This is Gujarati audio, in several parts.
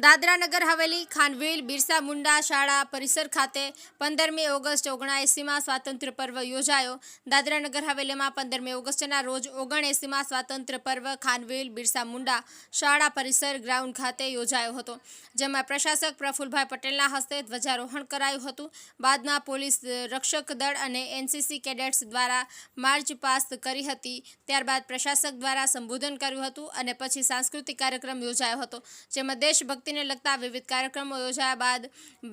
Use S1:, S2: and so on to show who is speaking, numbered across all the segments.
S1: દાદરા નગર હવેલી, ખાનવેલ, બિરસા મુંડા શાળા પરિસર ખાતે પંદરમી ઓગસ્ટ ઓગણએંસીમાં સ્વાતંત્ર્ય પર્વ યોજાયો. દાદરા નગર હવેલીમાં પંદરમી ઓગસ્ટના રોજ ઓગણએંસીમાં સ્વાતંત્ર્ય પર્વ ખાનવેલ, બિરસા મુંડા શાળા પરિસર ગ્રાઉન્ડ ખાતે યોજાયો હતો, જેમાં પ્રશાસક પ્રફુલભાઈ પટેલના હસ્તે ધ્વજારોહણ કરાયું હતું. બાદમાં પોલીસ રક્ષક દળ અને એનસીસી કેડેટ્સ દ્વારા માર્ચ પાસ્ટ કરી હતી. ત્યારબાદ પ્રશાસક દ્વારા સંબોધન કર્યું હતું અને પછી સાંસ્કૃતિક કાર્યક્રમ યોજાયો હતો, જેમાં દેશભક્તિને લગતા વિવિધ કાર્યક્રમો યોજાયા બાદ,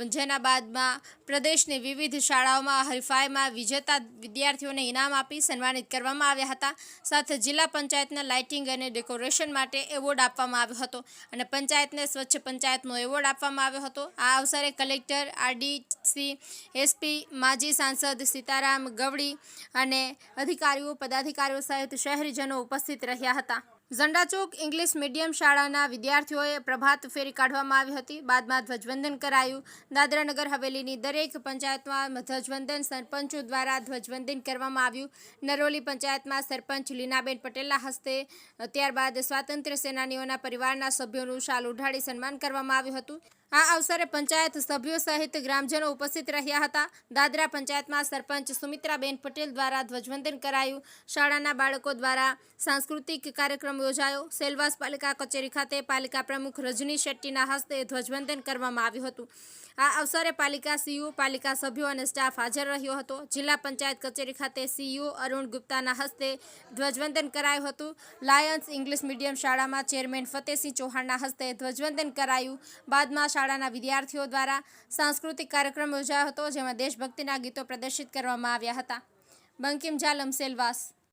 S1: જેના બાદમાં પ્રદેશની વિવિધ શાળાઓમાં હરીફાઈમાં વિજેતા વિદ્યાર્થીઓને ઇનામ આપી સન્માનિત કરવામાં આવ્યા હતા. સાથે જિલ્લા પંચાયતના લાઇટિંગ અને ડેકોરેશન માટે એવોર્ડ આપવામાં આવ્યો હતો અને પંચાયતને સ્વચ્છ પંચાયતનો એવોર્ડ આપવામાં આવ્યો હતો. આ અવસરે કલેક્ટર, આરડીસી, એસપી, માજી સાંસદ સીતારામ ગવડી અને અધિકારીઓ, પદાધિકારીઓ સહિત શહેરીજનો ઉપસ્થિત રહ્યા હતા. ઝંડાચોક ઇંગ્લિશ મીડિયમ શાળાના વિદ્યાર્થીઓએ પ્રભાત ફેરી કાઢવામાં આવી હતી. બાદમાં ધ્વજવંદન કરાયું. દાદરાનગર હવેલીની દરેક પંચાયતમાં ધ્વજવંદન સરપંચો દ્વારા ધ્વજવંદન કરવામાં આવ્યું. નરોલી પંચાયતમાં સરપંચ લીનાબેન પટેલના હસ્તે ત્યારબાદ સ્વાતંત્ર્ય સેનાનીઓના પરિવારના સભ્યોનું શાલ ઉઢાડી સન્માન કરવામાં આવ્યું હતું. આ અવસરે પંચાયત સભ્યો સહિત ગ્રામજનો ઉપસ્થિત રહ્યા હતા. દાદરા પંચાયતમાં સરપંચ સુમિત્રાબેન પટેલ દ્વારા ધ્વજવંદન કરાયું. શાળાના બાળકો દ્વારા સાંસ્કૃતિક કાર્યક્રમ યોજાયો. સેલવાસ પાલિકા કચેરી ખાતે પાલિકા પ્રમુખ રજની શેટ્ટીના હસ્તે ધ્વજવંદન કરવામાં આવ્યું હતું. આ અવસરે પાલિકા સીયુ, પાલિકા સભ્યો અને સ્ટાફ હાજર રહ્યો હતો. જિલ્લા પંચાયત કચેરી ખાતે સીયુ અરુણ ગુપ્તાના હસ્તે ધ્વજવંદન કરાયું હતું. લાયન્સ ઇંગ્લિશ મીડિયમ શાળામાં ચેરમેન ફતેહસિંહ ચૌહાણના હસ્તે ધ્વજવંદન કરાયું. બાદમાં શાળાના વિદ્યાર્થીઓ દ્વારા સાંસ્કૃતિક કાર્યક્રમ યોજાયો હતો, જેમાં દેશભક્તિના ગીતો પ્રદર્શિત કરવામાં આવ્યા હતા. બંકિમ જાલમ સેલવાસ